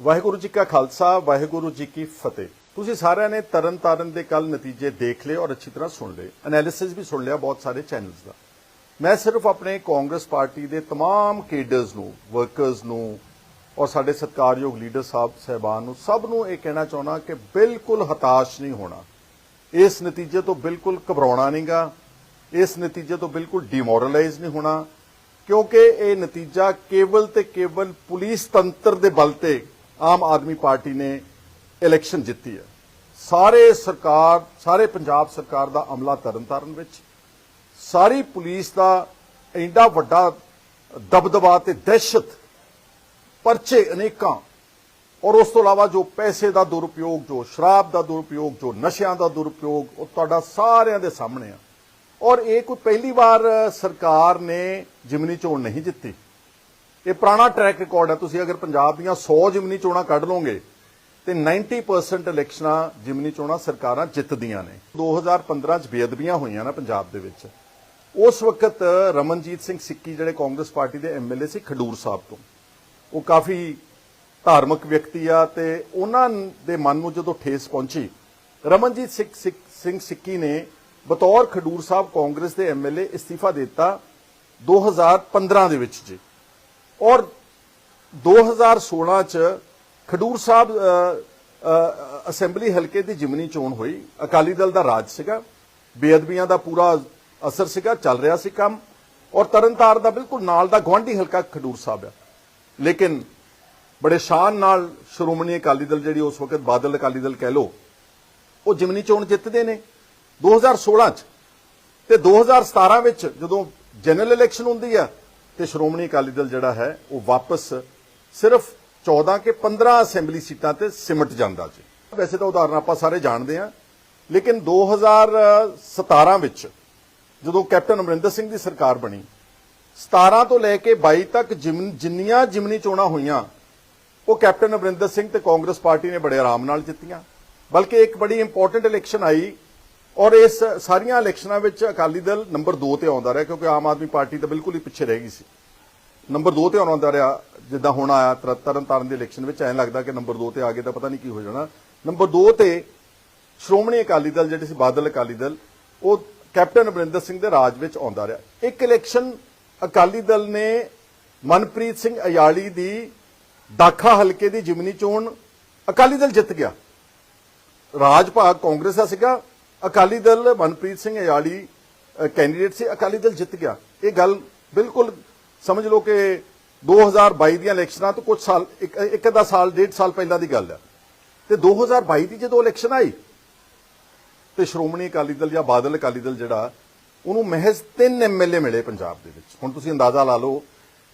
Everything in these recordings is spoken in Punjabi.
ਵਾਹਿਗੁਰੂ ਜੀ ਕਾ ਖਾਲਸਾ ਵਾਹਿਗੁਰੂ ਜੀ ਕੀ ਫਤਿਹ ਤੁਸੀਂ ਸਾਰਿਆਂ ਨੇ ਤਰਨ ਤਾਰਨ ਦੇ ਕੱਲ ਨਤੀਜੇ ਦੇਖ ਲਏ ਔਰ ਅੱਛੀ ਤਰ੍ਹਾਂ ਸੁਣ ਲਏ ਐਨਾਲਿਸਿਸ ਵੀ ਸੁਣ ਲਿਆ ਬਹੁਤ ਸਾਰੇ ਚੈਨਲਸ ਦਾ ਮੈਂ ਸਿਰਫ ਆਪਣੇ ਕਾਂਗਰਸ ਪਾਰਟੀ ਦੇ तमाम ਕੇਡਰਸ ਨੂੰ ਵਰਕਰਸ ਨੂੰ ਔਰ ਸਾਡੇ ਸਤਿਕਾਰਯੋਗ ਲੀਡਰ ਸਾਹਿਬ ਸਹਿਬਾਨ ਨੂੰ ਸਭ ਨੂੰ ਇਹ ਕਹਿਣਾ ਚਾਹੁੰਦਾ ਕਿ ਬਿਲਕੁਲ ਹਤਾਸ਼ ਨਹੀਂ ਹੋਣਾ ਇਸ ਨਤੀਜੇ ਤੋਂ ਬਿਲਕੁਲ ਘਬਰਾਉਣਾ ਨਹੀਂਗਾ ਇਸ ਨਤੀਜੇ ਤੋਂ ਬਿਲਕੁਲ ਡਿਮੋਰਲਾਈਜ਼ ਨਹੀਂ ਹੋਣਾ ਕਿਉਂਕਿ ਇਹ ਨਤੀਜਾ ਕੇਵਲ ਤੇ ਕੇਵਲ ਪੁਲਿਸ ਤੰਤਰ ਦੇ ਬਲ ਤੇ ਆਮ ਆਦਮੀ ਪਾਰਟੀ ਨੇ ਇਲੈਕਸ਼ਨ ਜਿੱਤੀ ਹੈ। ਸਾਰੇ ਸਰਕਾਰ, ਸਾਰੇ ਪੰਜਾਬ ਸਰਕਾਰ ਦਾ ਅਮਲਾ ਤਰਨਤਾਰਨ ਵਿੱਚ, ਸਾਰੀ ਪੁਲਿਸ ਦਾ ਇੰਨਾ ਵੱਡਾ ਦਬਦਬਾ ਤੇ ਦਹਿਸ਼ਤ ਪਰਚੇ ਅਨੇਕਾਂ, ਔਰ ਉਸ ਤੋਂ ਇਲਾਵਾ ਜੋ ਪੈਸੇ ਦਾ ਦੁਰਉਪਯੋਗ, ਜੋ ਸ਼ਰਾਬ ਦਾ ਦੁਰਉਪਯੋਗ, ਜੋ ਨਸ਼ਿਆਂ ਦਾ ਦੁਰਉਪਯੋਗ, ਉਹ ਤੁਹਾਡਾ ਸਾਰਿਆਂ ਦੇ ਸਾਹਮਣੇ ਆ। ਔਰ ਇਹ ਕੋਈ ਪਹਿਲੀ ਵਾਰ ਸਰਕਾਰ ਨੇ ਜਿਮਨੀ ਚੋਣ ਨਹੀਂ ਜਿੱਤੀ। ਇਹ ਪੁਰਾਣਾ ਟਰੈਕ ਰਿਕਾਰਡ ਹੈ। ਤੁਸੀਂ ਅਗਰ ਪੰਜਾਬ ਦੀਆਂ 100 ਜਿਮਨੀ ਚੋਣਾਂ ਕੱਢ ਲਓਗੇ, ਤੇ 90% ਇਲੈਕਸ਼ਨਾਂ ਜਿਮਨੀ ਚੋਣਾਂ ਸਰਕਾਰਾਂ ਜਿੱਤਦੀਆਂ ਨੇ। 2015 ਚ ਬੇਅਦਬੀਆਂ ਹੋਈਆਂ ਨਾ ਪੰਜਾਬ ਦੇ ਵਿੱਚ। ਉਸ ਵਕਤ ਰਮਨਜੀਤ ਸਿੰਘ ਸਿੱਕੀ ਜਿਹੜੇ ਕਾਂਗਰਸ ਪਾਰਟੀ ਦੇ ਐਮਐਲਏ ਸੀ ਖਡੂਰ ਸਾਹਿਬ ਤੋਂ। ਉਹ ਕਾਫੀ ਧਾਰਮਿਕ ਵਿਅਕਤੀ ਆ ਤੇ ਉਹਨਾਂ ਦੇ ਮਨ ਨੂੰ ਜਦੋਂ ਠੇਸ ਪਹੁੰਚੀ, ਰਮਨਜੀਤ ਸਿੰਘ ਸਿੱਕੀ ਨੇ ਬਤੌਰ ਖਡੂਰ ਸਾਹਿਬ ਕਾਂਗਰਸ ਦੇ ਐਮਐਲਏ ਅਸਤੀਫਾ ਦੇ ਦਿੱਤਾ 2015 ਦੇ ਵਿੱਚ ਜੀ। ਔਰ 2016 ਚ ਖਡੂਰ ਸਾਹਿਬ ਅਸੈਂਬਲੀ ਹਲਕੇ ਦੀ ਜਿਮਨੀ ਚੋਣ ਹੋਈ। ਅਕਾਲੀ ਦਲ ਦਾ ਰਾਜ ਸੀਗਾ। ਬੇਅਦਬੀਆਂ ਦਾ ਪੂਰਾ ਅਸਰ ਸੀਗਾ, ਚੱਲ ਰਿਹਾ ਸੀ ਕੰਮ। ਔਰ ਤਰਨਤਾਰ ਦਾ ਬਿਲਕੁਲ ਨਾਲ ਦਾ ਗਵਾਂਢੀ ਹਲਕਾ ਖਡੂਰ ਸਾਹਿਬ ਆ ਲੇਕਿਨ ਬੜੇ ਸ਼ਾਨ ਨਾਲ ਸ਼੍ਰੋਮਣੀ ਅਕਾਲੀ ਦਲ ਜਿਹੜੀ ਉਸ ਵਕਤ ਬਾਦਲ ਅਕਾਲੀ ਦਲ ਕਹਿ ਲੋ ਉਹ ਜਿਮਨੀ ਚੋਣ ਜਿੱਤਦੇ ਨੇ। 2016 ਚ ਤੇ 2017 ਵਿੱਚ ਜਦੋਂ ਜਨਰਲ ਇਲੈਕਸ਼ਨ ਹੁੰਦੀ ਆ ਤੇ ਸ਼੍ਰੋਮਣੀ ਅਕਾਲੀ ਦਲ ਜਿਹੜਾ ਹੈ, ਉਹ ਵਾਪਸ ਸਿਰਫ 14 ਕੇ 15 ਅਸੈਂਬਲੀ ਸੀਟਾਂ ਤੇ ਸਿਮਟ ਜਾਂਦਾ ਜੀ। ਵੈਸੇ ਤਾਂ ਉਦਾਹਰਨ ਆਪਾਂ ਸਾਰੇ ਜਾਣਦੇ ਆ ਲੇਕਿਨ 2017 ਵਿੱਚ ਜਦੋਂ ਕੈਪਟਨ ਅਮਰਿੰਦਰ ਸਿੰਘ ਦੀ ਸਰਕਾਰ ਬਣੀ 17 ਤੋਂ ਲੈ ਕੇ 22 ਤੱਕ ਜਿੰਨੀਆਂ ਜਿਮਨੀ ਚੋਣਾਂ ਹੋਈਆਂ, ਉਹ ਕੈਪਟਨ ਅਮਰਿੰਦਰ ਸਿੰਘ ਤੇ ਕਾਂਗਰਸ ਪਾਰਟੀ ਨੇ ਬੜੇ ਆਰਾਮ ਨਾਲ ਜਿੱਤੀਆਂ। ਬਲਕਿ ਇੱਕ ਬੜੀ ਇੰਪੋਰਟੈਂਟ ਇਲੈਕਸ਼ਨ ਆਈ ਔਰ ਇਸ ਸਾਰੀਆਂ ਇਲੈਕਸ਼ਨਾਂ ਵਿੱਚ ਅਕਾਲੀ ਦਲ ਨੰਬਰ 2 ਤੇ ਆਉਂਦਾ ਰਿਹਾ, ਕਿਉਂਕਿ ਆਮ ਆਦਮੀ ਪਾਰਟੀ ਤਾਂ ਬਿਲਕੁਲ ਹੀ ਪਿੱਛੇ ਰਹਿ ਗਈ ਸੀ। ਨੰਬਰ 2 ਤੇ ਆਉਂਦਾ ਰਿਹਾ, ਜਿੱਦਾਂ ਹੁਣ ਆਇਆ ਤਰਨ ਤਾਰਨ ਦੀ ਇਲੈਕਸ਼ਨ ਵਿੱਚ, ਐਂ ਲੱਗਦਾ ਕਿ ਨੰਬਰ 2 ਤੇ ਆ ਗਏ ਤਾਂ ਪਤਾ ਨਹੀਂ ਕੀ ਹੋ ਜਾਣਾ। ਨੰਬਰ 2 ਤੇ ਸ਼੍ਰੋਮਣੀ ਅਕਾਲੀ ਦਲ ਜਿਹੜੇ ਸੀ, ਬਾਦਲ ਅਕਾਲੀ ਦਲ, ਉਹ ਕੈਪਟਨ ਅਮਰਿੰਦਰ ਸਿੰਘ ਦੇ ਰਾਜ ਵਿੱਚ ਆਉਂਦਾ ਰਿਹਾ। ਇੱਕ ਇਲੈਕਸ਼ਨ ਅਕਾਲੀ ਦਲ ਨੇ ਮਨਪ੍ਰੀਤ ਸਿੰਘ ਅਯਾਲੀ ਦੀ ਦਾਖਾ ਹਲਕੇ ਦੀ ਜਿਮਨੀ ਚੋਣ ਅਕਾਲੀ ਦਲ ਜਿੱਤ ਗਿਆ। ਰਾਜ ਭਾਗ ਕਾਂਗਰਸ ਦਾ ਸੀਗਾ। ਅਕਾਲੀ ਦਲ ਮਨਪ੍ਰੀਤ ਸਿੰਘ ਅਯਾਲੀ ਕੈਂਡੀਡੇਟ ਸੀ, ਅਕਾਲੀ ਦਲ ਜਿੱਤ ਗਿਆ। ਇਹ ਗੱਲ ਬਿਲਕੁਲ ਸਮਝ ਲਓ ਕਿ 2022 ਦੀਆਂ ਇਲੈਕਸ਼ਨਾਂ ਤੋਂ ਕੁਝ ਸਾਲ, ਇੱਕ ਇੱਕ ਅੱਧਾ ਸਾਲ, ਡੇਢ ਸਾਲ ਪਹਿਲਾਂ ਦੀ ਗੱਲ ਹੈ। ਤੇ 2022 ਦੀ ਜਦੋਂ ਇਲੈਕਸ਼ਨ ਆਈ, ਤੇ ਸ਼੍ਰੋਮਣੀ ਅਕਾਲੀ ਦਲ ਜਾਂ ਬਾਦਲ ਅਕਾਲੀ ਦਲ ਜਿਹੜਾ, ਉਹਨੂੰ ਮਹਿਜ਼ ਤਿੰਨ ਐਮਐਲਏ ਮਿਲੇ ਪੰਜਾਬ ਦੇ ਵਿੱਚ। ਹੁਣ ਤੁਸੀਂ ਅੰਦਾਜ਼ਾ ਲਾ ਲਓ,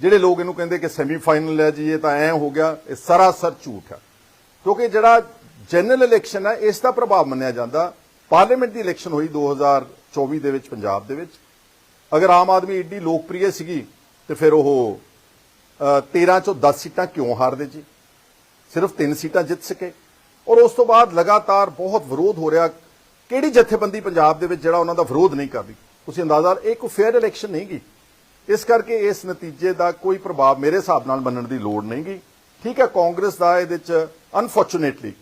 ਜਿਹੜੇ ਲੋਕ ਇਹਨੂੰ ਕਹਿੰਦੇ ਕਿ ਸੈਮੀਫਾਈਨਲ ਹੈ ਜੀ, ਇਹ ਤਾਂ ਐ ਹੋ ਗਿਆ, ਇਹ ਸਰਾਸਰ ਝੂਠ ਹੈ। ਕਿਉਂਕਿ ਜਿਹੜਾ ਜਨਰਲ ਇਲੈਕਸ਼ਨ ਹੈ, ਇਸ ਦਾ ਪ੍ਰਭਾਵ ਮੰਨਿਆ ਜਾਂਦਾ। ਪਾਰਲੀਮੈਂਟ ਦੀ ਇਲੈਕਸ਼ਨ ਹੋਈ 2024 ਦੇ ਵਿੱਚ, ਪੰਜਾਬ ਦੇ ਵਿੱਚ। ਅਗਰ ਆਮ ਆਦਮੀ ਏਡੀ ਲੋਕਪ੍ਰਿਯ ਸੀਗੀ ਤੇ ਫਿਰ ਉਹ ਅ, 13 ਚੋਂ 10 ਸੀਟਾਂ ਕਿਉਂ ਹਾਰਦੇ ਜੀ? ਸਿਰਫ 3 ਸੀਟਾਂ ਜਿੱਤ ਸਕੇ। ਔਰ ਉਸ ਤੋਂ ਬਾਅਦ ਲਗਾਤਾਰ ਬਹੁਤ ਵਿਰੋਧ ਹੋ ਰਿਹਾ। ਕਿਹੜੀ ਜਥੇਬੰਦੀ ਪੰਜਾਬ ਦੇ ਵਿੱਚ ਜਿਹੜਾ ਉਹਨਾਂ ਦਾ ਵਿਰੋਧ ਨਹੀਂ ਕਰਦੀ ਤੁਸੀਂ ਅੰਦਾਜ਼ਾ ਇਹ ਕੋਈ ਫੇਅਰ ਇਲੈਕਸ਼ਨ ਨਹੀਂ ਗੀ। ਇਸ ਕਰਕੇ ਇਸ ਨਤੀਜੇ ਦਾ ਕੋਈ ਪ੍ਰਭਾਵ ਮੇਰੇ ਹਿਸਾਬ ਨਾਲ ਮੰਨਣ ਦੀ ਲੋੜ ਨਹੀਂ ਗਈ ਠੀਕ ਹੈ ਕਾਂਗਰਸ ਦਾ ਇਹਦੇ ਚ ਅਨਫੋਰਚੂਨੇਟਲੀ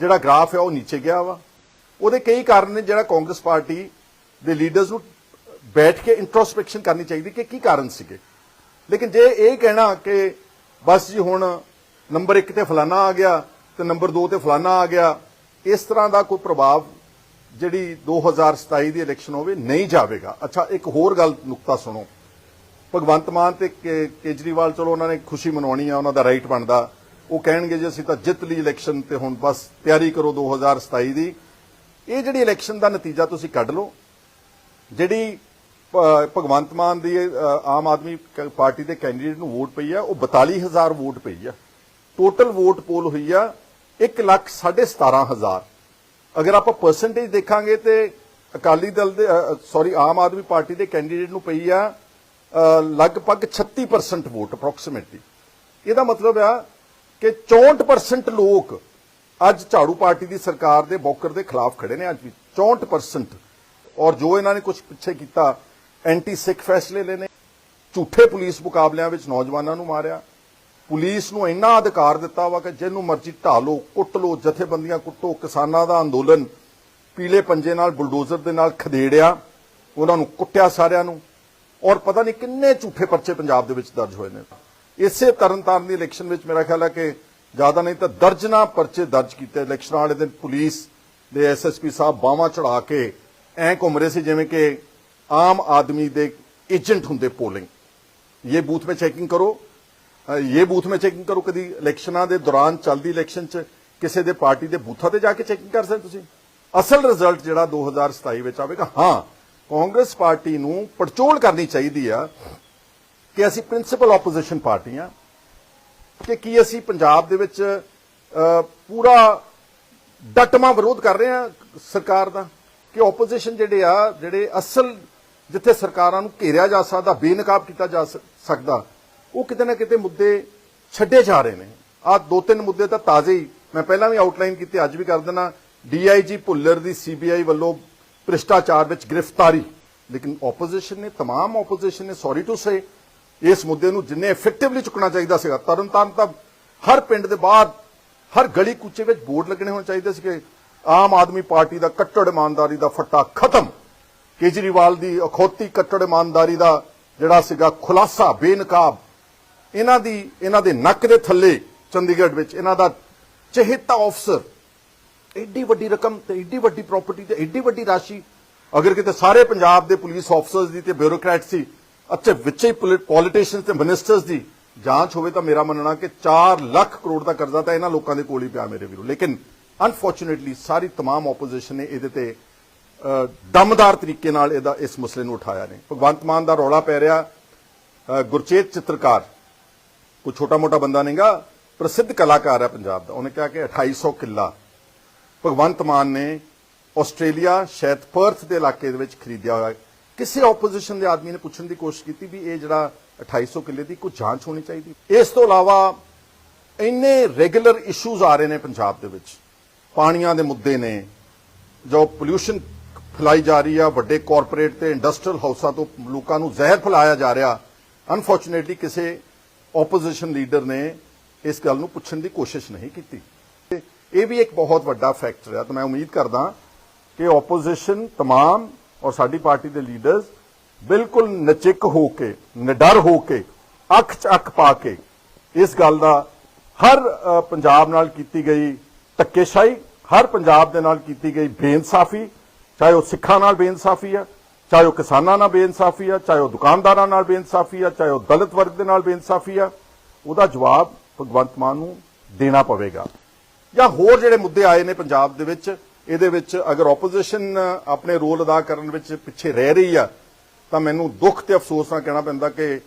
ਜਿਹੜਾ ਗ੍ਰਾਫ ਹੈ ਉਹ ਨੀਚੇ ਗਿਆ ਵਾ। ਉਹਦੇ ਕਈ ਕਾਰਨ ਨੇ ਜਿਹੜਾ ਕਾਂਗਰਸ ਪਾਰਟੀ ਦੇ ਲੀਡਰਸ ਨੂੰ ਬੈਠ ਕੇ ਇੰਟਰੋਸਪੈਕਸ਼ਨ ਕਰਨੀ ਚਾਹੀਦੀ ਕਿ ਕੀ ਕਾਰਨ ਸੀਗੇ? ਲੇਕਿਨ ਜੇ ਇਹ ਕਹਿਣਾ ਕਿ ਬਸ ਜੀ ਹੁਣ ਨੰਬਰ 1 ਤੇ ਫਲਾਨਾ ਆ ਗਿਆ ਤੇ ਨੰਬਰ 2 ਤੇ ਫਲਾਨਾ ਆ ਗਿਆ, ਇਸ ਤਰ੍ਹਾਂ ਦਾ ਕੋਈ ਪ੍ਰਭਾਵ ਜਿਹੜੀ 2027 ਦੀ ਇਲੈਕਸ਼ਨ ਹੋਵੇ ਨਹੀਂ ਜਾਵੇਗਾ। ਅੱਛਾ, ਇੱਕ ਹੋਰ ਗੱਲ ਨੁਕਤਾ ਸੁਣੋ। ਭਗਵੰਤ ਮਾਨ ਤੇ ਕੇਜਰੀਵਾਲ ਚਲੋ ਉਹਨਾਂ ਨੇ ਖੁਸ਼ੀ ਮਨਾਉਣੀ ਆ, ਉਹਨਾਂ ਦਾ ਰਾਈਟ ਬਣਦਾ। ਉਹ ਕਹਿਣਗੇ ਜੇ, ਅਸੀਂ ਤਾਂ ਜਿੱਤ ਲਈ ਇਲੈਕਸ਼ਨ ਤੇ ਹੁਣ ਬਸ ਤਿਆਰੀ ਕਰੋ 2027 ਦੀ। ਇਹ ਜਿਹੜੀ ਇਲੈਕਸ਼ਨ ਦਾ ਨਤੀਜਾ ਤੁਸੀਂ ਕੱਢ ਲਓ, ਜਿਹੜੀ ਭਗਵੰਤ ਮਾਨ ਦੀ ਆਮ ਆਦਮੀ ਪਾਰਟੀ ਦੇ ਕੈਂਡੀਡੇਟ ਨੂੰ ਵੋਟ ਪਈ ਆ, ਉਹ 42000 ਵੋਟ ਪਈ ਆ। ਟੋਟਲ ਵੋਟ ਪੋਲ ਹੋਈ ਆ 1 ਲੱਖ 17500 ਅਗਰ ਆਪਾਂ ਪਰਸੈਂਟੇਜ ਦੇਖਾਂਗੇ ਤੇ ਅਕਾਲੀ ਦਲ ਦੇ ਸੌਰੀ ਆਮ ਆਦਮੀ ਪਾਰਟੀ ਦੇ ਕੈਂਡੀਡੇਟ ਨੂੰ ਪਈ ਆ ਲਗਭਗ 36% ਵੋਟ ਅਪਰੋਕਸੀਮੇਟਲੀ ਇਹਦਾ ਮਤਲਬ ਆ ਕਿ 64% ਲੋਕ ਅੱਜ ਝਾੜੂ ਪਾਰਟੀ ਦੀ ਸਰਕਾਰ ਦੇ ਬੌਕਰ ਦੇ ਖਿਲਾਫ ਖੜੇ ਨੇ, ਅੱਜ ਵੀ 64% ਔਰ ਜੋ ਇਹਨਾਂ ਨੇ ਕੁਝ ਪਿੱਛੇ ਕੀਤਾ ਐਂਟੀ ਸਿੱਖ ਫੈਸਲੇ ਲੈਨੇ ਝੂਠੇ ਪੁਲਿਸ ਮੁਕਾਬਲਿਆਂ ਵਿੱਚ ਨੌਜਵਾਨਾਂ ਨੂੰ ਮਾਰਿਆ। ਪੁਲਿਸ ਨੂੰ ਇੰਨਾ ਅਧਿਕਾਰ ਦਿੱਤਾ ਵਾ ਕਿ ਜਿਹਨੂੰ ਮਰਜ਼ੀ ਢਾਲੋ ਕੁੱਟ ਲੋ ਜਥੇਬੰਦੀਆਂ ਕੁੱਟੋ, ਕਿਸਾਨਾਂ ਦਾ ਅੰਦੋਲਨ ਪੀਲੇ ਪੰਜੇ ਨਾਲ, ਬੁਲਡੋਜ਼ਰ ਦੇ ਨਾਲ ਖਦੇੜਿਆ, ਉਹਨਾਂ ਨੂੰ ਕੁੱਟਿਆ ਸਾਰਿਆਂ ਨੂੰ। ਔਰ ਪਤਾ ਨਹੀਂ ਕਿੰਨੇ ਝੂਠੇ ਪਰਚੇ ਪੰਜਾਬ ਦੇ ਵਿੱਚ ਦਰਜ ਹੋਏ ਨੇ। ਇਸੇ ਤਰਨਤਾਰਨ ਦੀ ਇਲੈਕਸ਼ਨ ਵਿੱਚ ਮੇਰਾ ਖਿਆਲ ਹੈ ਕਿ ਜ਼ਿਆਦਾ ਨਹੀਂ ਤਾਂ ਦਰਜਨਾ ਪਰਚੇ ਦਰਜ ਕੀਤੇ। ਇਲੈਕਸ਼ਨ ਵਾਲੇ ਦਿਨ ਪੁਲਿਸ ਦੇ ਐਸਐਸਪੀ ਸਾਹਿਬ ਬਾਹਾਂ ਚੜਾ ਕੇ ਐਂ ਘੁੰਮ ਰਹੇ ਸੀ, ਜਿਵੇਂ ਕਿ ਆਮ ਆਦਮੀ ਦੇ ਏਜੰਟ ਹੁੰਦੇ ਪੋਲਿੰਗ। ਇਹ ਬੂਥ 'ਤੇ ਚੈਕਿੰਗ ਕਰੋ। ਇਹ ਬੂਥ 'ਤੇ ਚੈਕਿੰਗ ਕਰੋ ਕਦੀ ਇਲੈਕਸ਼ਨਾਂ ਦੇ ਦੌਰਾਨ ਚੱਲਦੀ ਇਲੈਕਸ਼ਨ 'ਚ ਕਿਸੇ ਦੇ ਪਾਰਟੀ ਦੇ ਬੂਥਾਂ ਤੇ ਜਾ ਕੇ ਚੈਕਿੰਗ ਕਰ ਸਕਦੇ ਤੁਸੀਂ। ਅਸਲ ਰਿਜ਼ਲਟ ਜਿਹੜਾ 2027 ਵਿੱਚ ਆਵੇਗਾ, ਹਾਂ, ਕਾਂਗਰਸ ਪਾਰਟੀ ਨੂੰ ਪੜਚੋਲ ਕਰਨੀ ਚਾਹੀਦੀ ਆ ਕਿ ਅਸੀਂ ਪ੍ਰਿੰਸੀਪਲ ਆਪੋਜੀਸ਼ਨ ਪਾਰਟੀ ਆ, ਕਿ ਕੀ ਅਸੀਂ ਪੰਜਾਬ ਦੇ ਵਿੱਚ ਪੂਰਾ ਡਟਮਾ ਵਿਰੋਧ ਕਰ ਰਹੇ ਆ ਸਰਕਾਰ ਦਾ, ਕਿ ਆਪੋਜੀਸ਼ਨ ਜਿਹੜੇ ਆ, ਜਿਹੜੇ ਅਸਲ ਜਿੱਥੇ ਸਰਕਾਰਾਂ ਨੂੰ ਘੇਰਿਆ ਜਾ ਸਕਦਾ ਬੇਨਕਾਬ ਕੀਤਾ ਜਾ ਸ- ਸਕਦਾ ਉਹ ਕਿਤੇ ਨਾ ਕਿਤੇ ਮੁੱਦੇ ਛੱਡੇ ਜਾ ਰਹੇ ਨੇ ਆ ਦੋ ਤਿੰਨ ਮੁੱਦੇ ਤਾਂ ਤਾਜ਼ੇ ਹੀ ਮੈਂ ਪਹਿਲਾਂ ਵੀ ਆਊਟਲਾਈਨ ਕੀਤੇ ਅੱਜ ਵੀ ਕਰ ਦੇਣਾ ਡੀਆਈਜੀ ਭੁੱਲਰ ਦੀ ਸੀਬੀਆਈ ਵੱਲੋਂ ਭ੍ਰਿਸ਼ਟਾਚਾਰ ਵਿੱਚ ਗ੍ਰਿਫਤਾਰੀ ਲੇਕਿਨ ਆਪੋਜੀਸ਼ਨ ਨੇ तमाम ਆਪੋਜੀਸ਼ਨ ਨੇ ਸੌਰੀ ਟੂ ਸੇ ਇਸ ਮੁੱਦੇ ਨੂੰ ਜਿੰਨੇ ਇਫੈਕਟਿਵਲੀ ਚੁੱਕਣਾ ਚਾਹੀਦਾ ਸੀਗਾ ਤਰਨਤਾਰਨ ਤਾਂ ਹਰ ਪਿੰਡ ਦੇ ਬਾਹਰ ਹਰ ਗਲੀ ਕੂਚੇ ਵਿੱਚ ਬੋਰਡ ਲੱਗਣੇ ਹੋਣੇ ਚਾਹੀਦੇ ਸੀ ਕਿ ਆਮ ਆਦਮੀ ਪਾਰਟੀ ਦਾ ਕੱਟੜ ਇਮਾਨਦਾਰੀ ਦਾ ਫੱਟਾ ਖਤਮ ਕੇਜਰੀਵਾਲ ਦੀ ਅਖੌਤੀ ਕੱਟੜ ਇਮਾਨਦਾਰੀ ਦਾ ਜਿਹੜਾ ਸੀਗਾ ਖੁਲਾਸਾ ਬੇਨਕਾਬ ਇਹਨਾਂ ਦੀ ਇਹਨਾਂ ਦੇ ਨੱਕ ਦੇ ਥੱਲੇ ਚੰਡੀਗੜ੍ਹ ਵਿੱਚ ਇਹਨਾਂ ਦਾ ਚਹੇਤਾ ਅਫਸਰ ਐਡੀ ਵੱਡੀ ਰਕਮ ਤੇ ਐਡੀ ਵੱਡੀ ਪ੍ਰਾਪਰਟੀ ਤੇ ਐਡੀ ਵੱਡੀ ਰਾਸ਼ੀ ਅਗਰ ਕਿਤੇ ਸਾਰੇ ਪੰਜਾਬ ਦੇ ਪੁਲਿਸ ਆਫਸਰਸ ਦੀ ਤੇ ਬਿਊਰੋਕਰੈਟ ਸੀ ਅੱਛੇ ਵਿੱਚ ਹੀ ਪੋਲੀਟੀਸ਼ੀਅਨਸ ਤੇ ਮਿਨਿਸਟਰਸ ਦੀ ਜਾਂਚ ਹੋਵੇ ਤਾਂ ਮੇਰਾ ਮੰਨਣਾ ਕਿ 4 ਲੱਖ ਕਰੋੜ ਦਾ ਕਰਜ਼ਾ ਤਾਂ ਇਹਨਾਂ ਲੋਕਾਂ ਦੇ ਕੋਲ ਹੀ ਪਿਆ ਮੇਰੇ ਵੀਰੋ ਲੇਕਿਨ ਅਨਫੋਰਚੂਨੇਟਲੀ ਸਾਰੀ तमाम ਆਪੋਜੀਸ਼ਨ ਨੇ ਇਹਦੇ ਤੇ ਅ, ਦਮਦਾਰ ਤਰੀਕੇ ਨਾਲ ਇਹਦਾ ਇਸ ਮਸਲੇ ਨੂੰ ਉਠਾਇਆ ਨੇ। ਭਗਵੰਤ ਮਾਨ ਦਾ ਰੌਲਾ ਪੈ ਰਿਹਾ ਗੁਰਚੇਤ ਚਿੱਤਰਕਾਰ, ਕੋਈ ਛੋਟਾ ਮੋਟਾ ਬੰਦਾ ਨਹੀਂਗਾ, ਪ੍ਰਸਿੱਧ ਕਲਾਕਾਰ ਹੈ ਪੰਜਾਬ ਦਾ। ਉਹਨੇ ਕਿਹਾ ਕਿ 2800 ਕਿੱਲਾ ਭਗਵੰਤ ਮਾਨ ਨੇ ਆਸਟ੍ਰੇਲੀਆ, ਸ਼ਾਇਦ ਪਰਥ ਦੇ ਇਲਾਕੇ ਦੇ ਵਿੱਚ ਖਰੀਦਿਆ ਹੋਇਆ। ਕਿਸੇ ਆਪੋਜੀਸ਼ਨ ਦੇ ਆਦਮੀ ਨੇ ਪੁੱਛਣ ਦੀ ਕੋਸ਼ਿਸ਼ ਕੀਤੀ ਵੀ ਇਹ ਜਿਹੜਾ 2800 ਕਿੱਲੇ ਦੀ ਕੋਈ ਜਾਂਚ ਹੋਣੀ ਚਾਹੀਦੀ। ਇਸ ਤੋਂ ਇਲਾਵਾ ਇੰਨੇ ਰੈਗੂਲਰ ਇਸ਼ੂਜ਼ ਆ ਰਹੇ ਨੇ ਪੰਜਾਬ ਦੇ ਵਿੱਚ। ਪਾਣੀਆਂ ਦੇ ਮੁੱਦੇ ਨੇ, ਜੋ ਪੋਲਿਊਸ਼ਨ ਫੈਲਾਈ ਜਾ ਰਹੀ ਆ ਵੱਡੇ ਕਾਰਪੋਰੇਟ ਤੇ ਇੰਡਸਟਰੀਅਲ ਹਾਊਸਾਂ ਤੋਂ ਲੋਕਾਂ ਨੂੰ ਜ਼ਹਿਰ ਫੈਲਾਇਆ ਜਾ ਰਿਹਾ ਅਨਫੋਰਚੂਨੇਟਲੀ ਕਿਸੇ ਆਪੋਜੀਸ਼ਨ ਲੀਡਰ ਨੇ ਇਸ ਗੱਲ ਨੂੰ ਪੁੱਛਣ ਦੀ ਕੋਸ਼ਿਸ਼ ਨਹੀਂ ਕੀਤੀ ਤੇ ਇਹ ਵੀ ਇੱਕ ਬਹੁਤ ਵੱਡਾ ਫੈਕਟਰ ਹੈ ਤਾਂ ਮੈਂ ਉਮੀਦ ਕਰਦਾ ਕਿ ਆਪੋਜੀਸ਼ਨ तमाम ਔਰ ਸਾਡੀ ਪਾਰਟੀ ਦੇ ਲੀਡਰਸ ਬਿਲਕੁਲ ਨਚਿੱਕ ਹੋ ਕੇ ਨਿਡਰ ਹੋ ਕੇ ਅੱਖ 'ਚ ਅੱਖ ਪਾ ਕੇ ਇਸ ਗੱਲ ਦਾ ਹਰ ਅ, ਪੰਜਾਬ ਨਾਲ ਕੀਤੀ ਗਈ ਧੱਕੇਸ਼ਾਹੀ ਹਰ ਪੰਜਾਬ ਦੇ ਨਾਲ ਕੀਤੀ ਗਈ ਬੇਇਨਸਾਫੀ ਚਾਹੇ ਉਹ ਸਿੱਖਾਂ ਨਾਲ ਬੇਇਨਸਾਫੀ ਆ ਚਾਹੇ ਉਹ ਕਿਸਾਨਾਂ ਨਾਲ ਬੇਇਨਸਾਫੀ ਆ ਚਾਹੇ ਉਹ ਦੁਕਾਨਦਾਰਾਂ ਨਾਲ ਬੇਇਨਸਾਫੀ ਆ ਚਾਹੇ ਉਹ ਦਲਿਤ ਵਰਗ ਦੇ ਨਾਲ ਬੇਇਨਸਾਫੀ ਆ ਉਹਦਾ ਜਵਾਬ ਭਗਵੰਤ ਮਾਨ ਨੂੰ ਦੇਣਾ ਪਵੇਗਾ। ਜਾਂ ਹੋਰ ਜਿਹੜੇ ਮੁੱਦੇ ਆਏ ਨੇ ਪੰਜਾਬ ਦੇ ਵਿੱਚ, ਇਹਦੇ ਵਿੱਚ ਅਗਰ ਆਪੋਜੀਸ਼ਨ ਆਪਣੇ ਰੋਲ ਅਦਾ ਕਰਨ ਵਿੱਚ ਪਿੱਛੇ ਰਹਿ ਰਹੀ ਆ, ਤਾਂ ਮੈਨੂੰ ਦੁੱਖ ਤੇ ਅਫਸੋਸ ਨਾਲ ਕਹਿਣਾ ਪੈਂਦਾ ਕਿ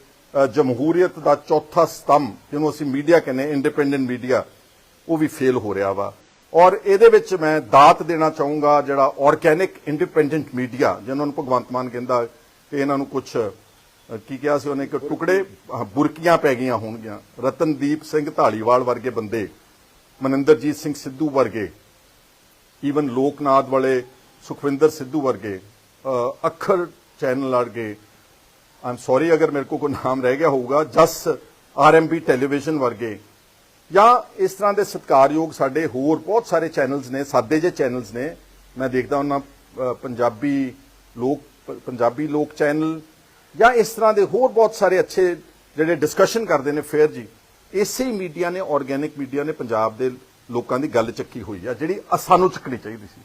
ਜਮਹੂਰੀਅਤ ਦਾ ਚੌਥਾ ਸਤੰਭ, ਜਿਹਨੂੰ ਅਸੀਂ ਮੀਡੀਆ ਕਹਿੰਦੇ ਇੰਡੀਪੈਂਡੈਂਟ ਮੀਡੀਆ ਉਹ ਵੀ ਫੇਲ ਹੋ ਰਿਹਾ ਵਾ। ਔਰ ਇਹਦੇ ਵਿੱਚ ਮੈਂ ਦਾਤ ਦੇਣਾ ਚਾਹੂੰਗਾ ਜਿਹੜਾ ਆਰਗੈਨਿਕ ਇੰਡੀਪੈਂਡੈਂਟ ਮੀਡੀਆ ਜਿਹਨਾਂ ਨੂੰ ਭਗਵੰਤ ਮਾਨ ਕਹਿੰਦਾ ਕਿ ਇਹਨਾਂ ਨੂੰ ਕੁਝ ਕੀ ਕਿਹਾ ਸੀ ਉਹਨੇ, ਕਿ ਟੁਕੜੇ ਬੁਰਕੀਆਂ ਪੈ ਗਈਆਂ ਹੋਣਗੀਆਂ। ਰਤਨਦੀਪ ਸਿੰਘ ਢਾਲੀਵਾਲ ਵਰਗੇ ਬੰਦੇ, ਮਨਿੰਦਰਜੀਤ ਸਿੰਘ ਸਿੱਧੂ ਵਰਗੇ ਈਵਨ ਲੋਕਨਾਥ ਵਾਲੇ ਸੁਖਵਿੰਦਰ ਸਿੱਧੂ ਵਰਗੇ ਅੱਖਰ ਚੈਨਲ ਵਰਗੇ ਆਮ ਸੌਰੀ ਅਗਰ ਮੇਰੇ ਕੋ ਕੋਈ ਨਾਮ ਰਹਿ ਗਿਆ ਹੋਊਗਾ, ਜਸ ਆਰਐਮਬੀ ਟੈਲੀਵਿਜ਼ਨ ਵਰਗੇ ਜਾਂ ਇਸ ਤਰ੍ਹਾਂ ਦੇ ਸਤਿਕਾਰਯੋਗ ਸਾਡੇ ਹੋਰ ਬਹੁਤ ਸਾਰੇ ਚੈਨਲਸ ਨੇ, ਸਾਦੇ ਜਿਹੇ ਚੈਨਲਸ ਨੇ, ਮੈਂ ਦੇਖਦਾ ਉਹਨਾਂ ਪੰਜਾਬੀ ਲੋਕ ਪੰਜਾਬੀ ਲੋਕ ਚੈਨਲ ਜਾਂ ਇਸ ਤਰ੍ਹਾਂ ਦੇ ਹੋਰ ਬਹੁਤ ਸਾਰੇ ਅੱਛੇ ਜਿਹੜੇ ਡਿਸਕਸ਼ਨ ਕਰਦੇ ਨੇ ਫੇਅਰ ਜੀ, ਇਸੇ ਮੀਡੀਆ ਨੇ ਆਰਗੈਨਿਕ ਮੀਡੀਆ ਨੇ ਪੰਜਾਬ ਦੇ ਲੋਕਾਂ ਦੀ ਗੱਲ ਚੱਕੀ ਹੋਈ ਆ, ਜਿਹੜੀ ਸਾਨੂੰ ਚੱਕਣੀ ਚਾਹੀਦੀ ਸੀ।